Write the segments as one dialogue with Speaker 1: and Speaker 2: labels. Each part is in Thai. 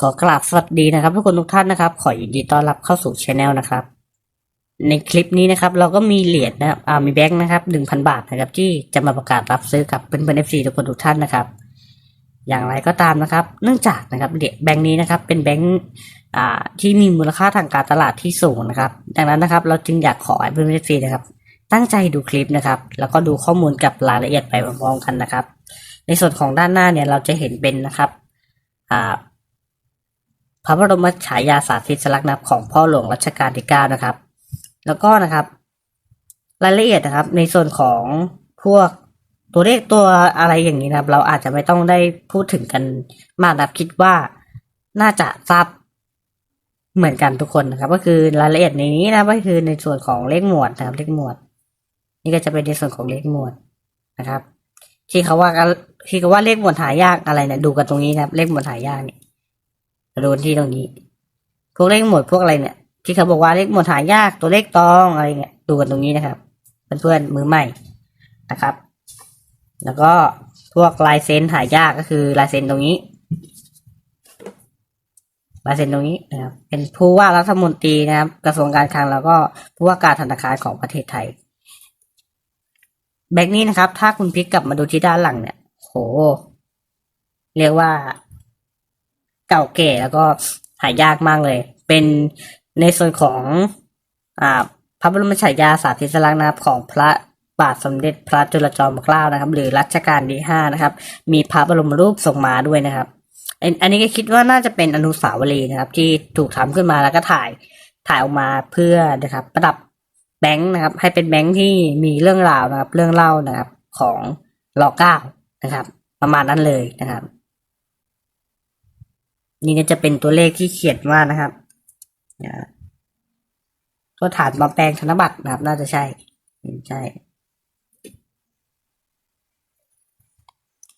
Speaker 1: ขอกราบสวัสดีนะครับทุกคนทุกท่านนะครับ ขอยินดีต้อนรับเข้าสู่ช anel นะครับ ในคลิปนี้นะครับ เราก็มีเหรียญนะครับอ่ามีแบงค์นะครับหนึ่งพันบาทนะครับ ที่จะมาประกาศรับซื้อกับเพื่อนเอฟซีทุกคนทุกท่านนะครับ อย่างไรก็ตามนะครับ เนื่องจากนะครับเหรียญแบงค์นี้นะครับ เป็นแบงค์อ่าที่มีมูลค่าทางการตลาดที่สูงนะครับ ดังนั้นนะครับ เราจึงอยากขอให้เพื่อนเอฟซีนะครับ ตั้งใจดูคลิปนะครับ แล้วก็ดูข้อมูลกับรายละเอียดไปพร้อมๆกันนะครับ ในส่วนของด้านหน้าเนี่ยเราจะเห็นเป็นนะครับอ่า พระบรมฉายาสาธิสลักษณ์นะครับของพ่อหลวงรัชกาลที่เก้านะครับ แล้วก็นะครับ รายละเอียดนะครับ ในส่วนของพวกตัวเลขตัวอะไรอย่างนี้นะครับ เราอาจจะไม่ต้องได้พูดถึงกันมากนะครับคิดว่าน่าจะทราบเหมือนกันทุกคนนะครับ ก็คือรายละเอียดนี้นะก็คือในส่วนของเลขหมวดนะครับ เลขหมวด นี่ก็จะเป็นในส่วนของเลขหมวดนะครับ ที่เขาว่าที่เขาว่าเลขหมวดหายากอะไรเนี่ยดูกันตรงนี้นะครับ เลขหมวดหายากเนี่ย ดนที่ตรงนี้พวกเลขหมวดพวกอะไรเนี่ย ที่เขาบอกว่าเลขหมวดหายากตัวเลขตองอะไรเนี่ยดูกันตรงนี้นะครับเพื่อนๆมือใหม่นะครับ แล้วก็พวกลายเซ็นหายากก็คือลายเซ็นตรงนี้ลายเซ็นตรงนี้นะครับ เป็นผู้ว่ารัฐมนตรีนะครับ กระทรวงการคลังแล้วก็ผู้ว่าการธนาคารของประเทศไทย แบงค์นี้นะครับ ถ้าคุณพลิกกลับมาดูที่ด้านหลังเนี่ย โห เรียกว่า เก่าแก่แล้วก็หายากมากเลย เป็นในส่วนของอ่าพระบรมฉายาสาธิสลักษณ์นะครับของพระบาทสมเด็จพระจุลจอมเกล้านะครับ หรือรัชกาลที่ห้านะครับ มีพระบรมรูปทรงมาด้วยนะครับ อันนี้ก็คิดว่าน่าจะเป็นอนุสาวรีย์นะครับ ที่ถูกทำขึ้นมาแล้วก็ถ่ายถ่ายออกมาเพื่อนะครับ ประดับแบงค์นะครับ ให้เป็นแบงค์ที่มีเรื่องราวนะครับ เรื่องเล่านะครับของรอเก้านะครับ ประมาณนั้นเลยนะครับ นี่ก็จะเป็นตัวเลขที่เขียนว่านะครับตัวฐานปลอมแปลงธนบัตรนะครับ น่าจะใช่ใช่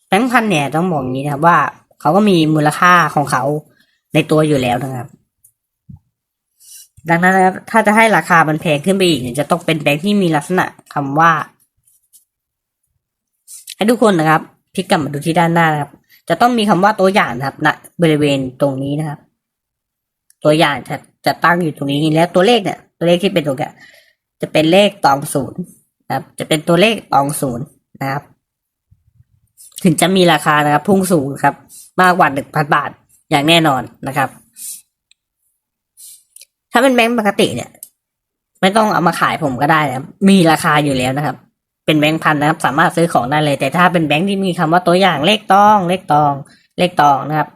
Speaker 1: แบงค์พันเนี่ยต้องบอกอย่างนี้นะครับ ว่าเขาก็มีมูลค่าของเขาในตัวอยู่แล้วนะครับ ดังนั้นนะครับ ถ้าจะให้ราคามันแพงขึ้นไปอีกเนี่ยจะต้องเป็นแบงค์ที่มีลักษณะคำว่า ให้ทุกคนนะครับพลิกกลับมาดูที่ด้านหน้านะครับ จะต้องมีคำว่าตัวอย่างนะครับณบริเวณตรงนี้นะครับ ตัวอย่างจะจะตั้งอยู่ตรงนี้แล้วตัวเลขเนี่ย ตัวเลขที่เป็นตัวเนี้ยจะเป็นเลขตองศูนย์นะครับ จะเป็นตัวเลขตองศูนย์นะครับ ถึงจะมีราคานะครับ พุ่งสูงครับ มากกว่าหนึ่งพันบาทอย่างแน่นอนนะครับ ถ้าเป็นแบงก์ปกติเนี่ย ไม่ต้องเอามาขายผมก็ได้นะครับมีราคาอยู่แล้วนะครับ เป็นแบงค์พันนะครับ สามารถซื้อของได้เลย แต่ถ้าเป็นแบงค์ที่มีคำว่าตัวอย่างเลขตอง เลขตอง เลขตองนะครับ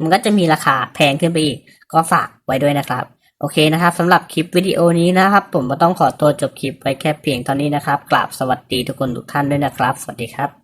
Speaker 1: มันก็จะมีราคาแพงขึ้นไปอีก ก็ฝากไว้ด้วยนะครับ โอเคนะครับสำหรับคลิปวิดีโอนี้นะครับ ผมก็ต้องขอตัวจบคลิปไว้แค่เพียงเท่านี้นะครับกราบสวัสดีทุกคนทุกท่านด้วยนะครับ สวัสดีครับ